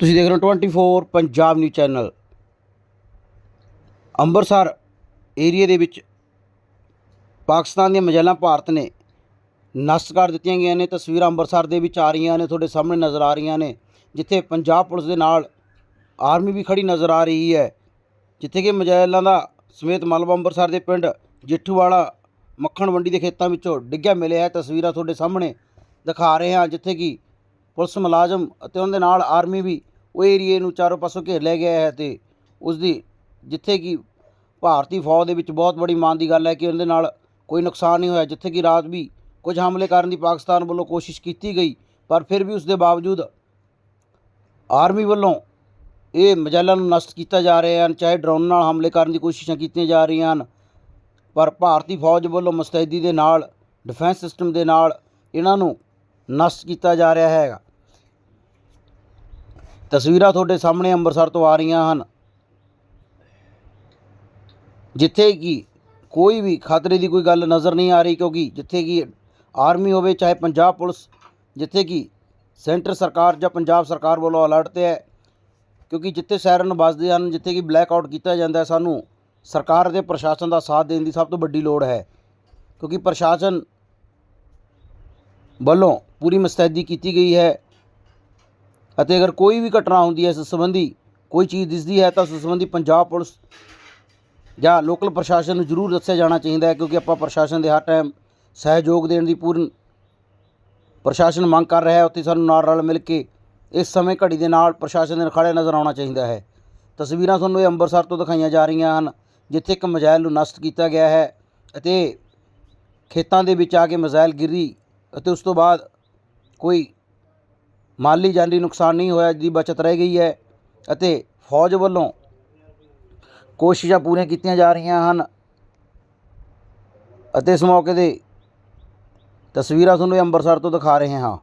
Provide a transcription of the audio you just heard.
ਤੁਸੀਂ ਦੇਖ ਰਹੇ ਹੋ 24 Punjab news channel Amritsar area ਦੇ ਵਿੱਚ ਪਾਕਿਸਤਾਨ ਦੀਆਂ ਮਜੈਲਾਂ ਭਾਰਤ ਨੇ ਨਸ਼ਟ ਕਰ ਦਿੱਤੀਆਂ ਗਈਆਂ ਨੇ। ਤਸਵੀਰਾਂ ਅੰਮ੍ਰਿਤਸਰ ਦੇ ਵਿੱਚ ਆ ਰਹੀਆਂ ਨੇ, ਤੁਹਾਡੇ ਸਾਹਮਣੇ ਨਜ਼ਰ ਆ ਰਹੀਆਂ ਨੇ, ਜਿੱਥੇ ਪੰਜਾਬ ਪੁਲਿਸ ਦੇ ਨਾਲ ਆਰਮੀ ਵੀ ਖੜੀ ਨਜ਼ਰ ਆ ਰਹੀ ਹੈ। ਜਿੱਥੇ ਕਿ ਮਜੈਲਾਂ ਦਾ ਸਮੇਤ ਮਲਬਾ ਅੰਮ੍ਰਿਤਸਰ ਦੇ ਪਿੰਡ ਜਿੱਠੂਵਾਲਾ ਮੱਖਣ ਮੰਡੀ ਦੇ ਖੇਤਾਂ ਵਿੱਚੋਂ ਡਿੱਗਿਆ ਮਿਲਿਆ ਹੈ। ਤਸਵੀਰਾਂ ਤੁਹਾਡੇ ਸਾਹਮਣੇ ਦਿਖਾ ਰਹੇ ਹਾਂ, ਜਿੱਥੇ ਕਿ ਪੁਲਿਸ ਮੁਲਾਜ਼ਮ ਅਤੇ ਉਹਨਾਂ ਦੇ ਨਾਲ ਆਰਮੀ ਵੀ ਉਹ ਏਰੀਏ ਨੂੰ ਚਾਰੋਂ ਪਾਸੋਂ ਘੇਰ ਲਿਆ ਗਿਆ ਹੈ ਤੇ ਉਸ ਦੀ ਜਿੱਥੇ ਕਿ ਭਾਰਤੀ ਫੌਜ ਦੇ ਵਿੱਚ ਬਹੁਤ ਬੜੀ ਮਾਣ ਦੀ ਗੱਲ ਹੈ ਕਿ ਉਹਦੇ ਨਾਲ ਕੋਈ ਨੁਕਸਾਨ ਨਹੀਂ ਹੋਇਆ, ਜਿੱਥੇ ਕਿ ਰਾਤ ਵੀ ਕੁਝ ਹਮਲੇ ਕਰਨ ਦੀ ਪਾਕਿਸਤਾਨ ਵੱਲੋਂ ਕੋਸ਼ਿਸ਼ ਕੀਤੀ ਗਈ, ਪਰ ਫਿਰ ਵੀ ਉਸ ਦੇ ਬਾਵਜੂਦ ਆਰਮੀ ਵੱਲੋਂ ਇਹ ਮਜਾਲਾਂ ਨੂੰ ਨਸ਼ਟ ਕੀਤਾ ਜਾ ਰਿਹਾ ਹਨ, ਚਾਹੇ ਡਰੋਨ ਨਾਲ ਹਮਲੇ ਕਰਨ ਦੀ ਕੋਸ਼ਿਸ਼ਾਂ ਕੀਤੀਆਂ ਜਾ ਰਹੀਆਂ ਹਨ, ਪਰ ਭਾਰਤੀ ਫੌਜ ਵੱਲੋਂ ਮੁਸਤੈਦੀ ਦੇ ਨਾਲ, ਡਿਫੈਂਸ ਸਿਸਟਮ ਦੇ ਨਾਲ ਇਹਨਾਂ ਨੂੰ ਨਸ਼ਟ ਕੀਤਾ ਜਾ ਰਿਹਾ ਹੈਗਾ। ਤਸਵੀਰਾਂ ਤੁਹਾਡੇ ਸਾਹਮਣੇ ਅੰਮ੍ਰਿਤਸਰ ਤੋਂ ਆ ਰਹੀਆਂ ਹਨ। ਜਿੱਥੇ ਕਿ ਕੋਈ ਵੀ ਖਤਰੇ ਦੀ ਕੋਈ ਗੱਲ ਨਜ਼ਰ ਨਹੀਂ ਆ ਰਹੀ ਕਿਉਂਕਿ ਜਿੱਥੇ ਕਿ ਆਰਮੀ ਹੋਵੇ, ਚਾਹੇ ਪੰਜਾਬ ਪੁਲਿਸ, ਜਿੱਥੇ ਕਿ ਸੈਂਟਰ ਸਰਕਾਰ ਜਾਂ ਪੰਜਾਬ ਸਰਕਾਰ ਵੱਲੋਂ ਅਲਰਟ ਤੇ ਹੈ, ਕਿਉਂਕਿ ਜਿੱਥੇ ਸਾਇਰਨ ਵੱਜਦੇ ਹਨ, ਜਿੱਥੇ ਕਿ ਬਲੈਕ ਆਊਟ ਕੀਤਾ ਜਾਂਦਾ ਹੈ, ਸਾਨੂੰ ਸਰਕਾਰ ਅਤੇ ਪ੍ਰਸ਼ਾਸਨ ਦਾ ਸਾਥ ਦੇਣ ਦੀ ਸਭ ਤੋਂ ਵੱਡੀ ਲੋੜ ਹੈ। ਕਿਉਂਕਿ ਪ੍ਰਸ਼ਾਸਨ ਵੱਲੋਂ ਪੂਰੀ ਮੁਸਤੈਦੀ ਕੀਤੀ ਗਈ ਹੈ। ਅਤੇ ਅਗਰ ਕੋਈ ਵੀ ਘਟਨਾ ਹੁੰਦੀ ਹੈ ਇਸ ਸੰਬੰਧੀ, ਕੋਈ ਚੀਜ਼ ਦਿਸਦੀ ਹੈ ਤਾਂ ਉਸ ਸੰਬੰਧੀ ਪੰਜਾਬ ਪੁਲਿਸ ਜਾਂ ਲੋਕਲ ਪ੍ਰਸ਼ਾਸਨ ਨੂੰ ਜ਼ਰੂਰ ਦੱਸਿਆ ਜਾਣਾ ਚਾਹੀਦਾ ਹੈ, ਕਿਉਂਕਿ ਆਪਾਂ ਪ੍ਰਸ਼ਾਸਨ ਦੇ ਹਰ ਟਾਈਮ ਸਹਿਯੋਗ ਦੇਣ ਦੀ ਪੂਰਨ ਪ੍ਰਸ਼ਾਸਨ ਮੰਗ ਕਰ ਰਿਹਾ ਹੈ, ਉੱਥੇ ਸਾਨੂੰ ਨਾਲ ਰਲ ਮਿਲ ਕੇ ਇਸ ਸਮੇਂ ਘੜੀ ਦੇ ਨਾਲ ਪ੍ਰਸ਼ਾਸਨ ਦੇ ਨਾਲ ਖੜੇ ਨਜ਼ਰ ਆਉਣਾ ਚਾਹੀਦਾ ਹੈ। ਤਸਵੀਰਾਂ ਤੁਹਾਨੂੰ ਇਹ ਅੰਮ੍ਰਿਤਸਰ ਤੋਂ ਦਿਖਾਈਆਂ ਜਾ ਰਹੀਆਂ ਹਨ, ਜਿੱਥੇ ਇੱਕ ਮਜ਼ਾਇਲ ਨੂੰ ਨਸ਼ਟ ਕੀਤਾ ਗਿਆ ਹੈ ਅਤੇ ਖੇਤਾਂ ਦੇ ਵਿੱਚ ਆ ਕੇ ਮਜ਼ਾਇਲ ਗਿਰੀ ਅਤੇ ਉਸ ਤੋਂ ਬਾਅਦ ਕੋਈ ਮਾਲੀ ਜਾਨੀ ਨੁਕਸਾਨ ਨਹੀਂ ਹੋਇਆ ਦੀ ਬਚਤ ਰਹਿ ਗਈ ਹੈ ਅਤੇ ਫੌਜ ਵੱਲੋਂ ਕੋਸ਼ਿਸ਼ਾਂ ਪੂਰੀਆਂ ਕੀਤੀਆਂ ਜਾ ਰਹੀਆਂ ਹਨ ਅਤੇ ਇਸ ਮੌਕੇ ਦੇ ਤਸਵੀਰਾਂ ਤੁਹਾਨੂੰ ਅੰਮ੍ਰਿਤਸਰ ਤੋਂ ਦਿਖਾ ਰਹੇ ਹਾਂ।